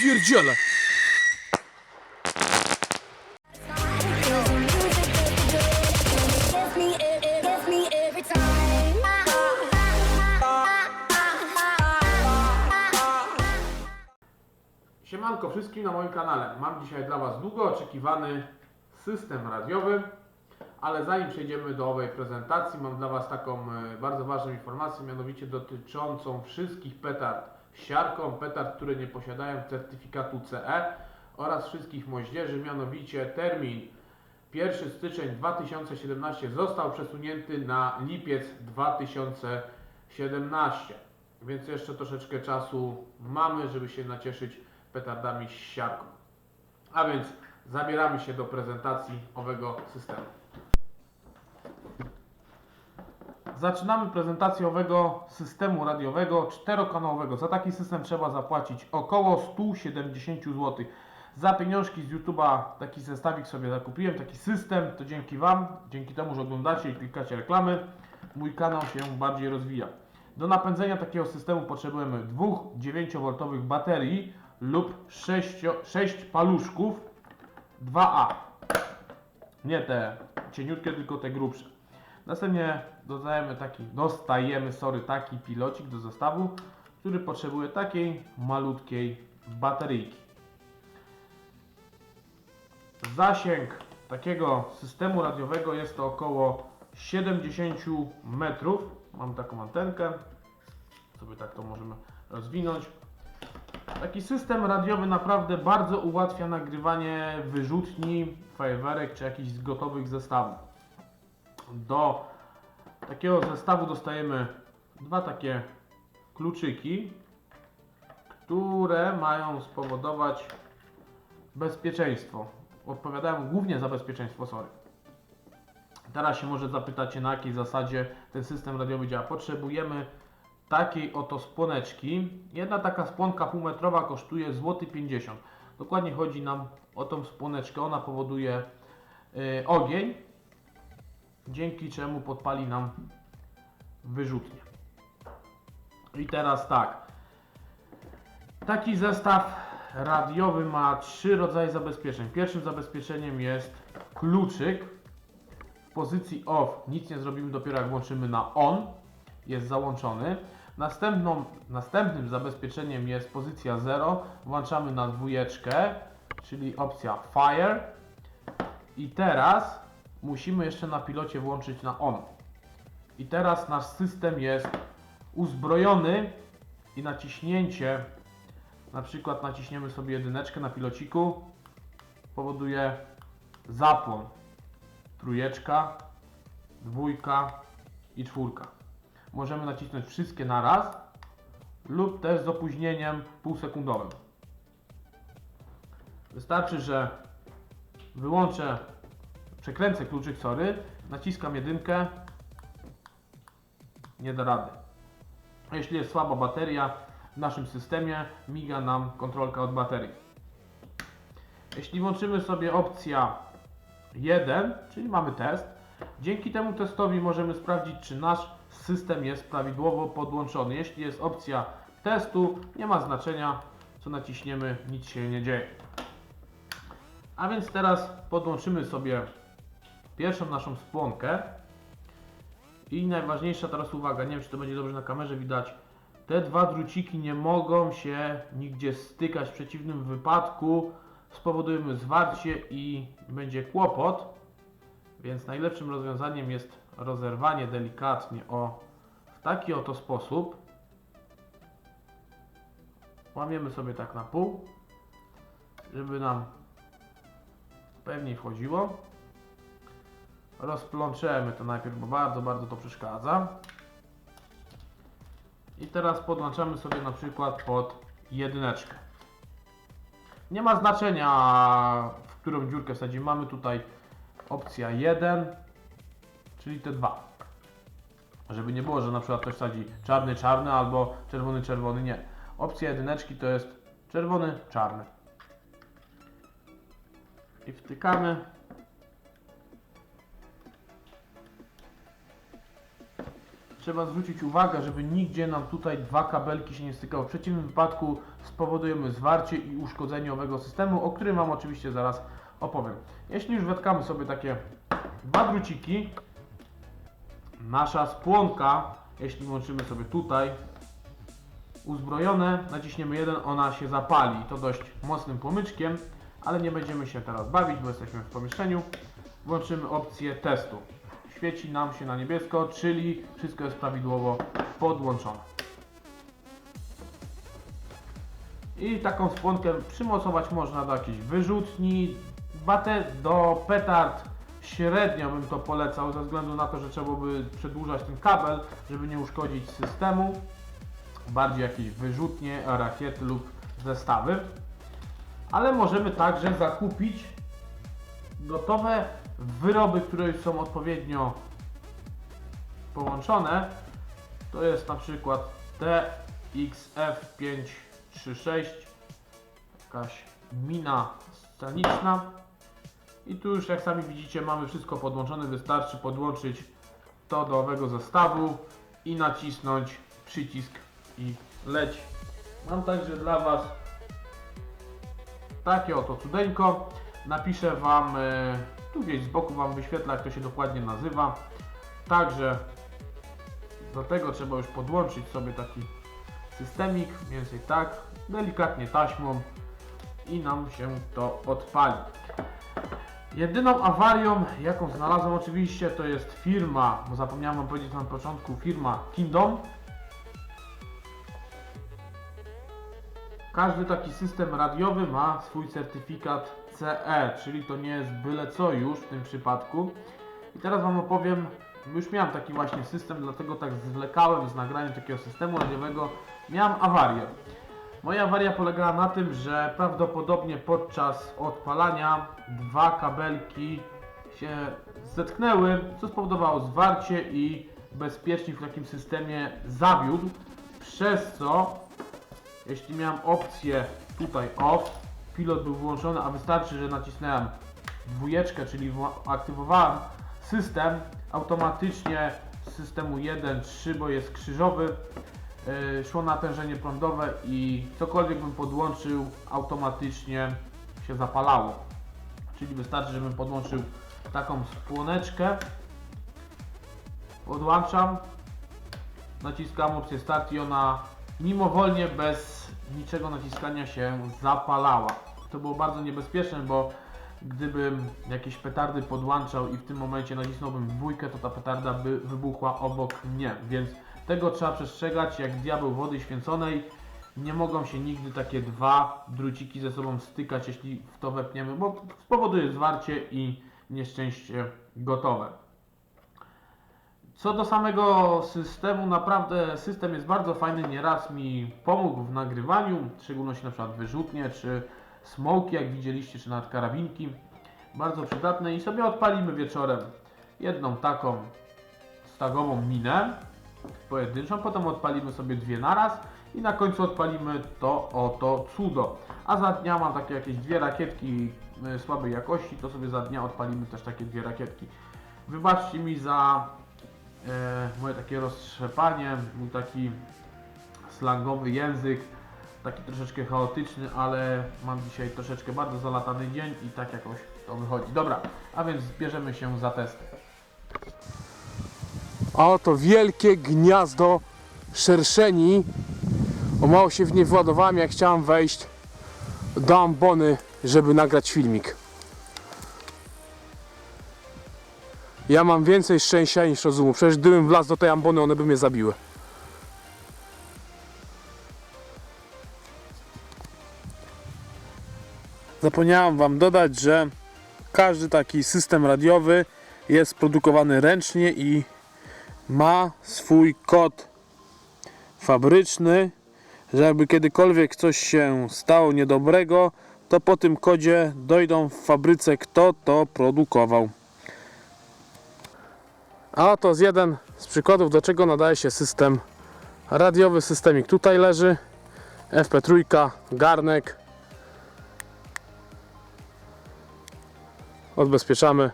time. Siemanko wszystkim na moim kanale. Mam dzisiaj dla Was długo oczekiwany system radiowy, ale zanim przejdziemy do owej prezentacji, mam dla Was taką e, bardzo ważną informację, mianowicie dotyczącą wszystkich petard siarką, petard, które nie posiadają certyfikatu CE oraz wszystkich moździerzy, mianowicie termin 1 styczeń 2017 został przesunięty na lipiec 2017. Więc jeszcze troszeczkę czasu mamy, żeby się nacieszyć petardami z siarką. A więc zabieramy się do prezentacji owego systemu. Zaczynamy prezentację owego systemu radiowego czterokanałowego. Za taki system trzeba zapłacić około 170 zł. Za pieniążki z YouTube'a taki zestawik sobie zakupiłem, taki system, to dzięki Wam, dzięki temu, że oglądacie i klikacie reklamy, mój kanał się bardziej rozwija. Do napędzenia takiego systemu potrzebujemy dwóch 9V baterii lub 6, 6 paluszków 2A. Nie te cieniutkie, tylko te grubsze. Następnie dodajemy taki, dostajemy sorry, taki pilocik do zestawu, który potrzebuje takiej malutkiej bateryjki. Zasięg takiego systemu radiowego jest to około 70 metrów. Mam taką antenkę, sobie tak to możemy rozwinąć. Taki system radiowy naprawdę bardzo ułatwia nagrywanie wyrzutni, fajerwerek czy jakichś gotowych zestawów. Do takiego zestawu dostajemy dwa takie kluczyki, które mają spowodować bezpieczeństwo. Odpowiadają głównie za bezpieczeństwo, sorry. Teraz się może zapytacie, na jakiej zasadzie ten system radiowy działa. Potrzebujemy takiej oto spłoneczki. Jedna taka spłonka półmetrowa kosztuje złoty 50. Dokładnie chodzi nam o tą spłoneczkę. Ona powoduje y, ogień, dzięki czemu podpali nam wyrzutnię. I teraz tak. Taki zestaw radiowy ma trzy rodzaje zabezpieczeń. Pierwszym zabezpieczeniem jest kluczyk. W pozycji off nic nie zrobimy dopiero jak włączymy na on. Jest załączony. Następną, następnym zabezpieczeniem jest pozycja 0. Włączamy na dwójeczkę, czyli opcja fire. I teraz musimy jeszcze na pilocie włączyć na on. I teraz nasz system jest uzbrojony i naciśnięcie, na przykład naciśniemy sobie jedyneczkę na pilociku, powoduje zapłon. Trójeczka, dwójka i czwórka. Możemy nacisnąć wszystkie naraz lub też z opóźnieniem półsekundowym. Wystarczy, że wyłączę, przekręcę kluczyk, sorry, naciskam jedynkę, nie da rady. Jeśli jest słaba bateria w naszym systemie, miga nam kontrolka od baterii. Jeśli włączymy sobie opcja 1, czyli mamy test, dzięki temu testowi możemy sprawdzić, czy nasz system jest prawidłowo podłączony. Jeśli jest opcja testu, nie ma znaczenia, co naciśniemy, nic się nie dzieje. A więc teraz podłączymy sobie pierwszą naszą spłonkę. I najważniejsza teraz uwaga, nie wiem czy to będzie dobrze na kamerze widać. Te dwa druciki nie mogą się nigdzie stykać. W przeciwnym wypadku spowodujemy zwarcie i będzie kłopot. Więc najlepszym rozwiązaniem jest rozerwanie delikatnie o w taki oto sposób. Łamiemy sobie tak na pół, żeby nam pewniej wchodziło. Rozplączemy to najpierw, bo bardzo, bardzo to przeszkadza. I teraz podłączamy sobie na przykład pod jedyneczkę. Nie ma znaczenia, w którą dziurkę wsadzimy. Mamy tutaj opcja 1, czyli te dwa. Żeby nie było, że na przykład ktoś wsadzi czarny, czarny albo czerwony, czerwony. Nie. Opcja jedyneczki to jest czerwony, czarny. I wtykamy. Trzeba zwrócić uwagę, żeby nigdzie nam tutaj dwa kabelki się nie stykały. W przeciwnym wypadku spowodujemy zwarcie i uszkodzenie owego systemu, o którym Wam oczywiście zaraz opowiem. Jeśli już wetkamy sobie takie dwa druciki, nasza spłonka, jeśli włączymy sobie tutaj, uzbrojone, naciśniemy jeden, ona się zapali. To dość mocnym płomyczkiem, ale nie będziemy się teraz bawić, bo jesteśmy w pomieszczeniu. Włączymy opcję testu. Świeci nam się na niebiesko, czyli wszystko jest prawidłowo podłączone. I taką spłonkę przymocować można do jakiejś wyrzutni, bate do petard średnio bym to polecał ze względu na to, że trzeba by przedłużać ten kabel, żeby nie uszkodzić systemu. Bardziej jakieś wyrzutnie, rakiety lub zestawy. Ale możemy także zakupić gotowe wyroby, które są odpowiednio połączone. To jest na przykład TXF536, jakaś mina sceniczna. I tu już jak sami widzicie mamy wszystko podłączone, wystarczy podłączyć to do owego zestawu i nacisnąć przycisk i leci. Mam także dla Was takie oto cudeńko. Napiszę Wam, e, tu gdzieś z boku Wam wyświetla jak to się dokładnie nazywa. Także do tego trzeba już podłączyć sobie taki systemik, mniej więcej tak, delikatnie taśmą i nam się to odpali. Jedyną awarią, jaką znalazłem oczywiście, to jest firma, bo zapomniałem powiedzieć na początku, firma Kingdom. Każdy taki system radiowy ma swój certyfikat CE, czyli to nie jest byle co już w tym przypadku. I teraz wam opowiem, już miałem taki właśnie system, dlatego tak zwlekałem z nagraniem takiego systemu radiowego. Miałem awarię. Moja awaria polegała na tym, że prawdopodobnie podczas odpalania dwa kabelki się zetknęły, co spowodowało zwarcie i bezpiecznik w takim systemie zawiódł, przez co jeśli miałem opcję tutaj off, pilot był włączony, a wystarczy, że nacisnąłem dwójeczkę, czyli aktywowałem system, automatycznie z systemu 1.3, bo jest krzyżowy, yy, szło natężenie prądowe i cokolwiek bym podłączył, automatycznie się zapalało. Czyli wystarczy, żebym podłączył taką spłoneczkę, podłączam, naciskam opcję start i ona mimowolnie, bez niczego naciskania się zapalała. To było bardzo niebezpieczne, bo gdybym jakieś petardy podłączał i w tym momencie nacisnąłbym dwójkę, to ta petarda by wybuchła obok mnie, więc tego trzeba przestrzegać jak diabeł wody święconej. Nie mogą się nigdy takie dwa druciki ze sobą stykać, jeśli w to wepniemy, bo spowoduje zwarcie i nieszczęście gotowe. Co do samego systemu, naprawdę system jest bardzo fajny, nieraz mi pomógł w nagrywaniu, w szczególności na przykład wyrzutnie, czy smoki, jak widzieliście, czy nawet karabinki. Bardzo przydatne i sobie odpalimy wieczorem jedną taką stagową minę pojedynczą, potem odpalimy sobie dwie naraz i na końcu odpalimy to oto cudo. A za dnia mam takie jakieś dwie rakietki y, słabej jakości, to sobie za dnia odpalimy też takie dwie rakietki. Wybaczcie mi za moje takie roztrzepanie, mój taki slangowy język, taki troszeczkę chaotyczny, ale mam dzisiaj troszeczkę bardzo zalatany dzień i tak jakoś to wychodzi. Dobra, a więc bierzemy się za testy. A oto wielkie gniazdo szerszeni. O mało się w nie władowałem, jak chciałem wejść do ambony, żeby nagrać filmik. Ja mam więcej szczęścia niż rozumu. Przecież gdybym wlazł do tej ambony, one by mnie zabiły. Zapomniałem Wam dodać, że każdy taki system radiowy jest produkowany ręcznie i ma swój kod fabryczny, że jakby kiedykolwiek coś się stało niedobrego, to po tym kodzie dojdą w fabryce kto to produkował. A oto jest jeden z przykładów do czego nadaje się system radiowy. Systemik tutaj leży. FP3, garnek. Odbezpieczamy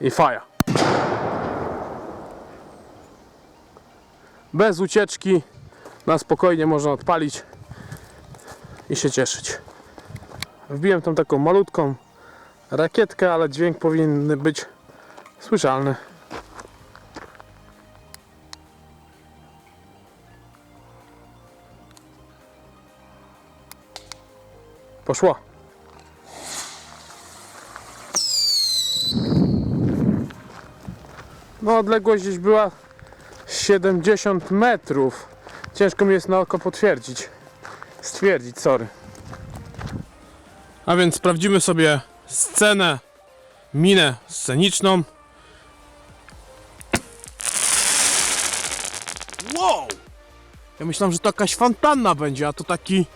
i faja. bez ucieczki, na spokojnie można odpalić i się cieszyć. Wbiłem tą taką malutką rakietkę, ale dźwięk powinien być słyszalny. Poszło. No odległość gdzieś była 70 metrów. Ciężko mi jest na oko potwierdzić. Stwierdzić, sorry. A więc sprawdzimy sobie scenę, minę sceniczną. Wow! Ja myślałem, że to jakaś fontanna będzie, a to taki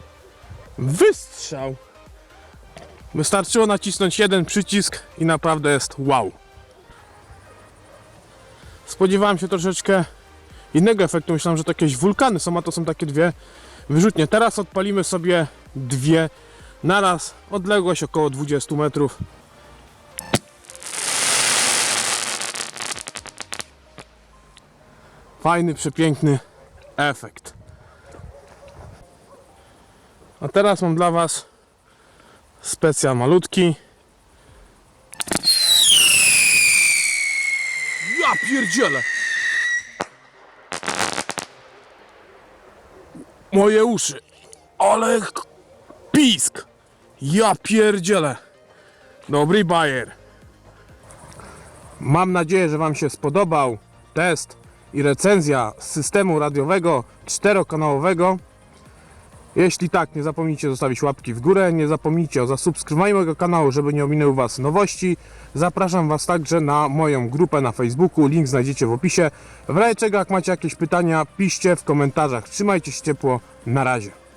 wystrzał. Wystarczyło nacisnąć jeden przycisk i naprawdę jest wow. Spodziewałem się troszeczkę innego efektu. Myślałem, że to jakieś wulkany są, a to są takie dwie wyrzutnie. Teraz odpalimy sobie dwie naraz. Odległość około 20 metrów. Fajny, przepiękny efekt. A teraz mam dla Was specjal malutki. Ja pierdzielę! Moje uszy! Ale pisk! Ja pierdzielę! Dobry bajer! Mam nadzieję, że Wam się spodobał test i recenzja systemu radiowego czterokanałowego. Jeśli tak, nie zapomnijcie zostawić łapki w górę, nie zapomnijcie o zasubskrybowaniu mojego kanału, żeby nie ominęły Was nowości. Zapraszam Was także na moją grupę na Facebooku, link znajdziecie w opisie. W razie czego, jak macie jakieś pytania, piszcie w komentarzach. Trzymajcie się ciepło, na razie.